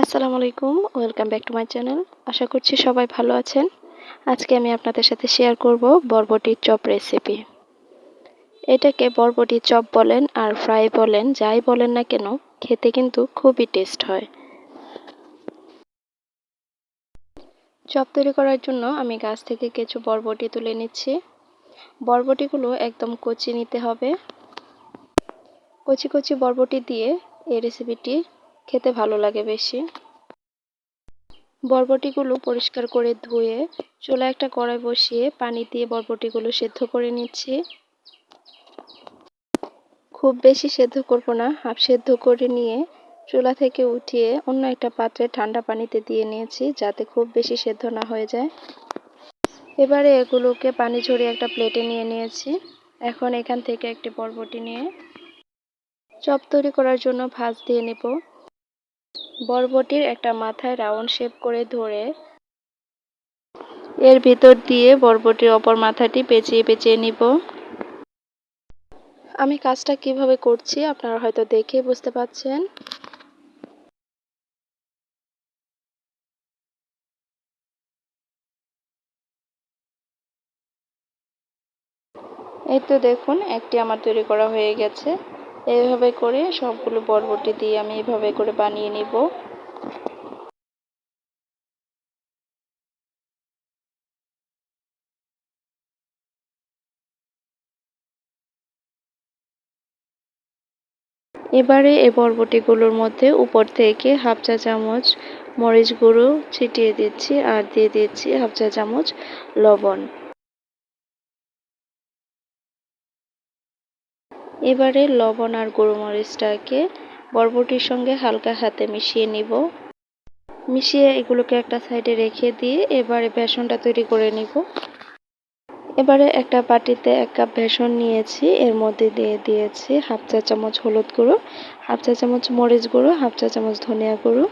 আসসালামু আলাইকুম welcome back to my channel. আশা করছি সবাই ভালো আছেন। আজকে আমি আপনাদের সাথে শেয়ার করব বরবটির চপ রেসিপি। এটাকে বরবটির চপ বলেন আর ফ্রাই বলেন, যাই বলেন না কেন, খেতে কিন্তু খুবই টেস্ট হয়। চপ তৈরি করার জন্য আমি গাছ থেকে কিছু বরবটি তুলে নিচ্ছি। বরবটিগুলো একদম কচি নিতে হবে। কচি কচি বরবটি দিয়ে এই রেসিপিটি খেতে ভালো লাগে বেশি। বরবটিগুলো পরিষ্কার করে ধুয়ে চুলা একটা কড়াই বসিয়ে পানি দিয়ে বরবটিগুলো সেদ্ধ করে নিচ্ছি। খুব বেশি সেদ্ধ করব না, হাফ সেদ্ধ করে নিয়ে চুলা থেকে উঠিয়ে অন্য একটা পাত্রে ঠান্ডা পানিতে দিয়ে নিয়েছি যাতে খুব বেশি সেদ্ধ না হয়ে যায়। এবারে এগুলোকে পানি ঝরিয়ে একটা প্লেটে নিয়ে নিয়েছি। এখন এখান থেকে একটি বরবটি নিয়ে চপ তৈরি করার জন্য ভাজ দিয়ে নেব। বরবটির একটা মাথায় রাউন্ড শেপ করে ধরে এর ভিতর দিয়ে বরবটির অপর মাথাটি পেঁচিয়ে পেঁচিয়ে নিব। আমি কাজটা কীভাবে করছি আপনারা হয়তো দেখে বুঝতে পাচ্ছেন। এই তো দেখুন, একটি আমার তৈরি করা হয়ে গেছে। এইভাবে করে সবগুলো বরবটি দিয়ে আমি এইভাবে করে বানিয়ে নিব। এবারে এই বরবটিগুলোর মধ্যে উপর থেকে হাফ চা চামচ মরিচ গুঁড়ো ছিটিয়ে দিচ্ছি আর দিয়ে দিচ্ছি হাফ চা চামচ লবণ। এবারে লবণ আর মরিচটাকে বরবটির সঙ্গে হালকা হাতে মিশিয়ে নিব। মিশিয়ে এগুলোকে একটা সাইডে রেখে দিয়ে এবারে বেসনটা তৈরি করে নিব। এবারে একটা বাটিতে এক কাপ বেসন নিয়েছি, এর মধ্যে দিয়ে দিয়েছি হাফ চা চামচ হলুদ গুঁড়ো, হাফ চা চামচ মরিচ গুঁড়ো, হাফ চা চামচ ধনিয়া গুঁড়ো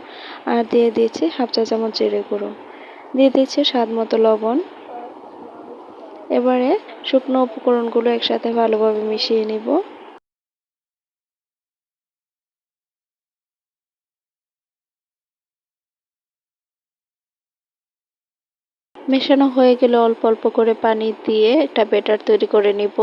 আর দিয়ে দিয়েছি হাফ চা চামচ জিরে গুঁড়ো। দিয়ে দিচ্ছি স্বাদ মতো লবণ। এবারে শুকনো উপকরণগুলো একসাথে ভালোভাবে মিশিয়ে নিব। মেশানো হয়ে গেলে অল্প অল্প করে পানি দিয়ে একটা বেটার তৈরি করে নিব।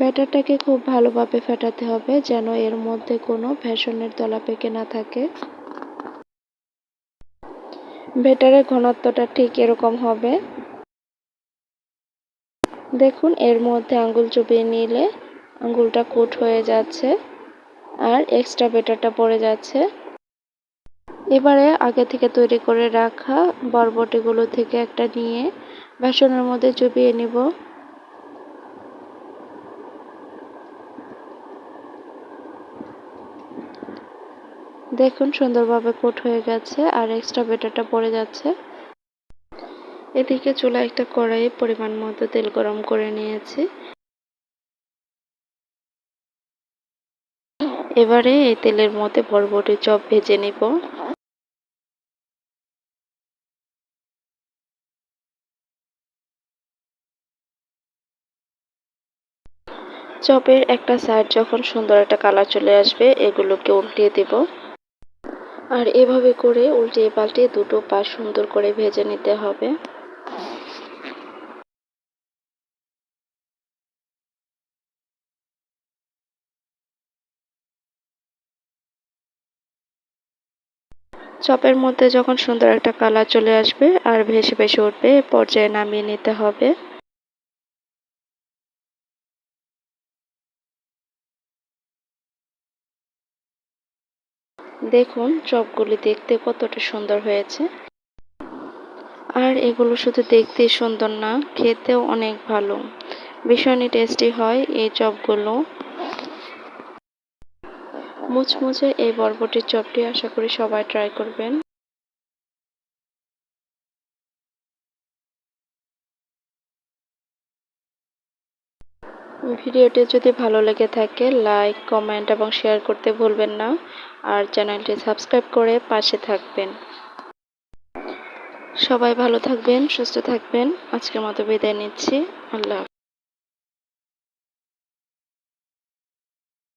ব্যাটারটাকে খুব ভালোভাবে ফেটাতে হবে যেন এর মধ্যে কোনো ফ্যাশনের দলা পেকে না থাকে। ব্যাটারের ঘনত্বটা ঠিক এরকম হবে। দেখুন, এর মধ্যে আঙ্গুল চুপিয়ে নিলে আঙ্গুলটা কোট হয়ে যাচ্ছে আর এক্সট্রা বেটারটা পড়ে যাচ্ছে। এবারে আগে থেকে তৈরি করে রাখা বরবটিগুলো থেকে একটা নিয়ে বেসনের মধ্যে চুপিয়ে নিব। দেখুন, সুন্দরভাবে কোট হয়ে গেছে আর এক্সট্রা বেটারটা পড়ে যাচ্ছে। এদিকে চুলা একটা কড়াইয়ে পরিমাণ মতো তেল গরম করে নিয়েছি। এবারে এই তেলের মধ্যে বরবটি চপ ভেজে নিব। চপের একটা সাইড যখন সুন্দর একটা কালার চলে আসবে, এগুলোকে উল্টিয়ে দেব। আর এভাবে করে উল্টিয়ে পাল্টিয়ে দুটো পা সুন্দর করে ভেজে নিতে হবে। চপের মধ্যে যখন সুন্দর একটা কালার চলে আসবে আর ভেসে ভেসে উঠবে পর্যায়ে নামিয়ে নিতে হবে। দেখুন, চপগুলি দেখতে কতটা সুন্দর হয়েছে। আর এগুলো শুধু দেখতে সুন্দর না, খেতেও অনেক ভালো। ভীষণই টেস্টি হয় এই চপগুলো। মুচমুচে এই বরবটির চপটি আশা করি সবাই ট্রাই করবেন। ভিডিওটি যদি ভালো লেগে থাকে লাইক কমেন্ট এবং শেয়ার করতে ভুলবেন না। আর চ্যানেলটি সাবস্ক্রাইব করে পাশে থাকবেন। সবাই ভালো থাকবেন, সুস্থ থাকবেন। আজকের মতো বিদায় নিচ্ছি। আল্লাহ।